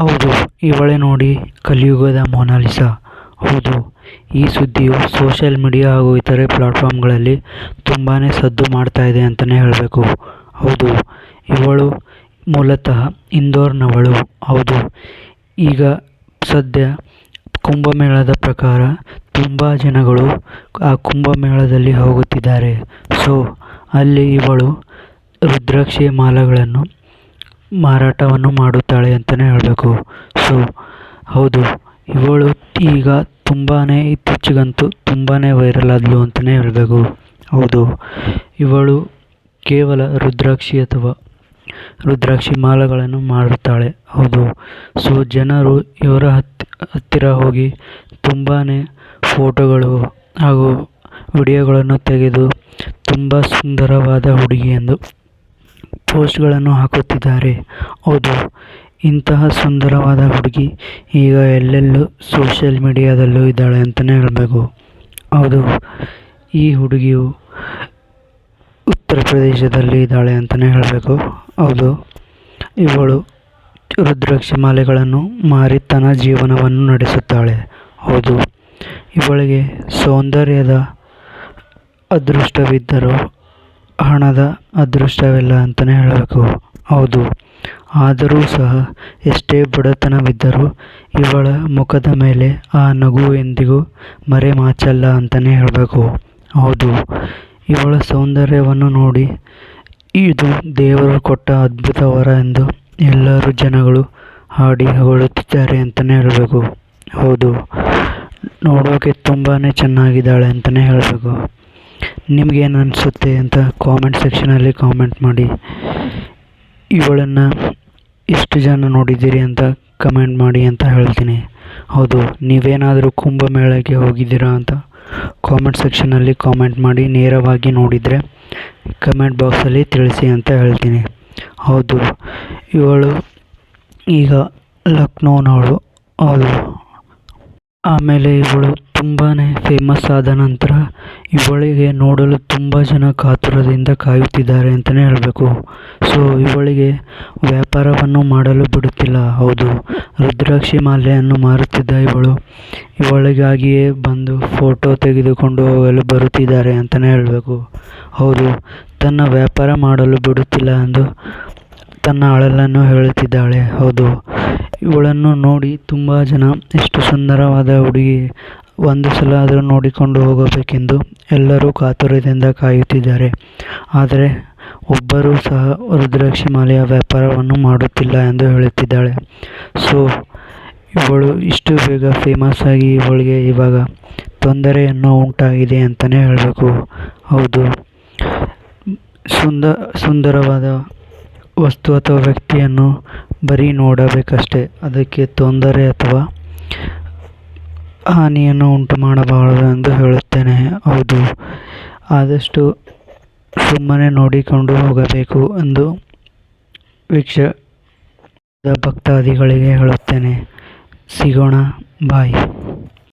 ಹೌದು ಇವಳೇ ನೋಡಿ ಕಲಿಯುಗದ ಮೊನಾಲಿಸಾ. ಹೌದು, ಈ ಸುದ್ದಿಯು ಸೋಷಿಯಲ್ ಮೀಡಿಯಾ ಹಾಗೂ ಇತರೆ ಪ್ಲಾಟ್ಫಾರ್ಮ್ಗಳಲ್ಲಿ ತುಂಬಾ ಸದ್ದು ಮಾಡ್ತಾ ಇದೆ ಅಂತಲೇ ಹೇಳಬೇಕು. ಹೌದು, ಇವಳು ಮೂಲತಃ ಇಂದೋರ್ನವಳು. ಹೌದು, ಈಗ ಸದ್ಯ ಕುಂಭಮೇಳದ ಪ್ರಕಾರ ತುಂಬ ಜನಗಳು ಆ ಕುಂಭಮೇಳದಲ್ಲಿ ಹೋಗುತ್ತಿದ್ದಾರೆ. ಸೊ ಅಲ್ಲಿ ಇವಳು ರುದ್ರಾಕ್ಷಿ ಮಾಲೆಗಳನ್ನು ಮಾರಾಟವನ್ನು ಮಾಡುತ್ತಾಳೆ ಅಂತಲೇ ಹೇಳಬೇಕು. ಸೊ, ಹೌದು, ಇವಳು ಈಗ ತುಂಬಾ ಇತ್ತೀಚೆಗಂತೂ ತುಂಬಾ ವೈರಲ್ ಆದಳು ಅಂತಲೇ ಹೇಳಬೇಕು. ಹೌದು, ಇವಳು ಕೇವಲ ರುದ್ರಾಕ್ಷಿ ಅಥವಾ ರುದ್ರಾಕ್ಷಿ ಮಾಲೆಗಳನ್ನು ಮಾಡುತ್ತಾಳೆ ಹೌದು, ಸೊ, ಜನರು ಇವರ ಹತ್ತಿ, ಹತ್ತಿರ ಹೋಗಿ ತುಂಬಾ ಫೋಟೋಗಳು ಹಾಗೂ ವಿಡಿಯೋಗಳನ್ನು ತೆಗೆದು ತುಂಬ ಸುಂದರವಾದ ಹುಡುಗಿ ಎಂದು ಪೋಸ್ಟ್ಗಳನ್ನು ಹಾಕುತ್ತಿದ್ದಾರೆ. ಹೌದು, ಇಂತಹ ಸುಂದರವಾದ ಹುಡುಗಿ ಈಗ ಎಲ್ಲೆಲ್ಲೂ ಸೋಷಿಯಲ್ ಮೀಡಿಯಾದಲ್ಲೂ ಇದ್ದಾಳೆ ಅಂತಲೇ ಹೇಳಬೇಕು. ಹೌದು, ಈ ಹುಡುಗಿಯು ಉತ್ತರ ಪ್ರದೇಶದಲ್ಲಿ ಇದ್ದಾಳೆ ಅಂತಲೇ ಹೇಳಬೇಕು. ಹೌದು, ಇವಳು ರುದ್ರಾಕ್ಷಿ ಮಾಲೆಗಳನ್ನು ಮಾರಿ ತನ್ನ ಜೀವನವನ್ನು ನಡೆಸುತ್ತಾಳೆ. ಹೌದು, ಇವಳಿಗೆ ಸೌಂದರ್ಯದ ಅದೃಷ್ಟವಿದ್ದರೂ ಹಣದ ಅದೃಷ್ಟವಿಲ್ಲ ಅಂತಲೇ ಹೇಳಬೇಕು. ಹೌದು. ಆದರೂ ಸಹ ಎಷ್ಟೇ ಬಡತನವಿದ್ದರೂ ಇವಳ ಮುಖದ ಮೇಲೆ ಆ ನಗು ಎಂದಿಗೂ ಮರೆಮಾಚಲ್ಲ ಅಂತಲೇ ಹೇಳಬೇಕು. ಹೌದು. ಇವಳ ಸೌಂದರ್ಯವನ್ನು ನೋಡಿ ಇದು ದೇವರು ಕೊಟ್ಟ ಅದ್ಭುತ ವರ ಎಂದು ಎಲ್ಲರೂ ಜನಗಳು ಹಾಡಿ ಹೊಗಳುತ್ತಿದ್ದಾರೆ ಅಂತಲೇ ಹೇಳಬೇಕು. ಹೌದು. ನೋಡೋಕೆ ತುಂಬಾ ಚೆನ್ನಾಗಿದ್ದಾಳೆ ಅಂತಲೇ ಹೇಳಬೇಕು. ನಿಮಗೇನು ಅನಿಸುತ್ತೆ ಅಂತ ಕಾಮೆಂಟ್ ಸೆಕ್ಷನಲ್ಲಿ ಕಾಮೆಂಟ್ ಮಾಡಿ. ಇವಳನ್ನು ಎಷ್ಟು ಜನ ನೋಡಿದ್ದೀರಿ ಅಂತ ಕಮೆಂಟ್ ಮಾಡಿ ಅಂತ ಹೇಳ್ತೀನಿ. ಹೌದು, ನೀವೇನಾದರೂ ಕುಂಭಮೇಳಕ್ಕೆ ಹೋಗಿದ್ದೀರಾ ಅಂತ ಕಾಮೆಂಟ್ ಸೆಕ್ಷನಲ್ಲಿ ಕಾಮೆಂಟ್ ಮಾಡಿ ನೇರವಾಗಿ ನೋಡಿದರೆ ಕಮೆಂಟ್ ಬಾಕ್ಸಲ್ಲಿ ತಿಳಿಸಿ ಅಂತ ಹೇಳ್ತೀನಿ. ಹೌದು, ಇವಳು ಈಗ ಲಕ್ನೋನವಳು. ಹೌದು. ಆಮೇಲೆ ಇವಳು ತುಂಬಾ ಫೇಮಸ್ ಆದ ನಂತರ ಇವಳಿಗೆ ನೋಡಲು ತುಂಬ ಜನ ಕಾತುರದಿಂದ ಕಾಯುತ್ತಿದ್ದಾರೆ ಅಂತಲೇ ಹೇಳಬೇಕು. ಸೊ ಇವಳಿಗೆ ವ್ಯಾಪಾರವನ್ನು ಮಾಡಲು ಬಿಡುತ್ತಿಲ್ಲ. ಹೌದು, ರುದ್ರಾಕ್ಷಿ ಮಾಲೆಯನ್ನು ಮಾರುತ್ತಿದ್ದ ಇವಳು ಇವಳಿಗಾಗಿಯೇ ಬಂದು ಫೋಟೋ ತೆಗೆದುಕೊಂಡು ಹೋಗಲು ಬರುತ್ತಿದ್ದಾರೆ ಅಂತಲೇ ಹೇಳಬೇಕು. ಹೌದು, ತನ್ನ ವ್ಯಾಪಾರ ಮಾಡಲು ಬಿಡುತ್ತಿಲ್ಲ ಎಂದು ತನ್ನ ಅಳಲನ್ನು ಹೇಳುತ್ತಿದ್ದಾಳೆ. ಹೌದು, ಇವಳನ್ನು ನೋಡಿ ತುಂಬ ಜನ ಎಷ್ಟು ಸುಂದರವಾದ ಹುಡುಗಿ ಒಂದು ಸಲ ಆದರೂ ನೋಡಿಕೊಂಡು ಹೋಗಬೇಕೆಂದು ಎಲ್ಲರೂ ಕಾತುರದಿಂದ ಕಾಯುತ್ತಿದ್ದಾರೆ. ಆದರೆ ಒಬ್ಬರೂ ಸಹ ರುದ್ರಾಕ್ಷಿ ಮಾಲೆಯ ವ್ಯಾಪಾರವನ್ನು ಮಾಡುತ್ತಿಲ್ಲ ಎಂದು ಹೇಳುತ್ತಿದ್ದಾಳೆ. ಸೊ, ಇವಳು ಇಷ್ಟು ಬೇಗ ಫೇಮಸ್ ಆಗಿ ಇವಳಿಗೆ ಇವಾಗ ತೊಂದರೆಯನ್ನು ಉಂಟಾಗಿದೆ ಅಂತಲೇ ಹೇಳಬೇಕು. ಹೌದು. ಸುಂದ, ಸುಂದರವಾದ ವಸ್ತು ಅಥವಾ ವ್ಯಕ್ತಿಯನ್ನು ಬರೀ ನೋಡಬೇಕಷ್ಟೇ. ಅದಕ್ಕೆ ತೊಂದರೆ ಅಥವಾ ಹಾನಿಯನ್ನು ಉಂಟು ಮಾಡಬಾರದು ಎಂದು ಹೇಳುತ್ತೇನೆ. ಹೌದು. ಆದಷ್ಟು ಸುಮ್ಮನೆ ನೋಡಿಕೊಂಡು ಹೋಗಬೇಕು ಎಂದು ವೀಕ್ಷ ಭಕ್ತಾದಿಗಳಿಗೆ ಹೇಳುತ್ತೇನೆ. ಸಿಗೋಣ. ಬಾಯ್.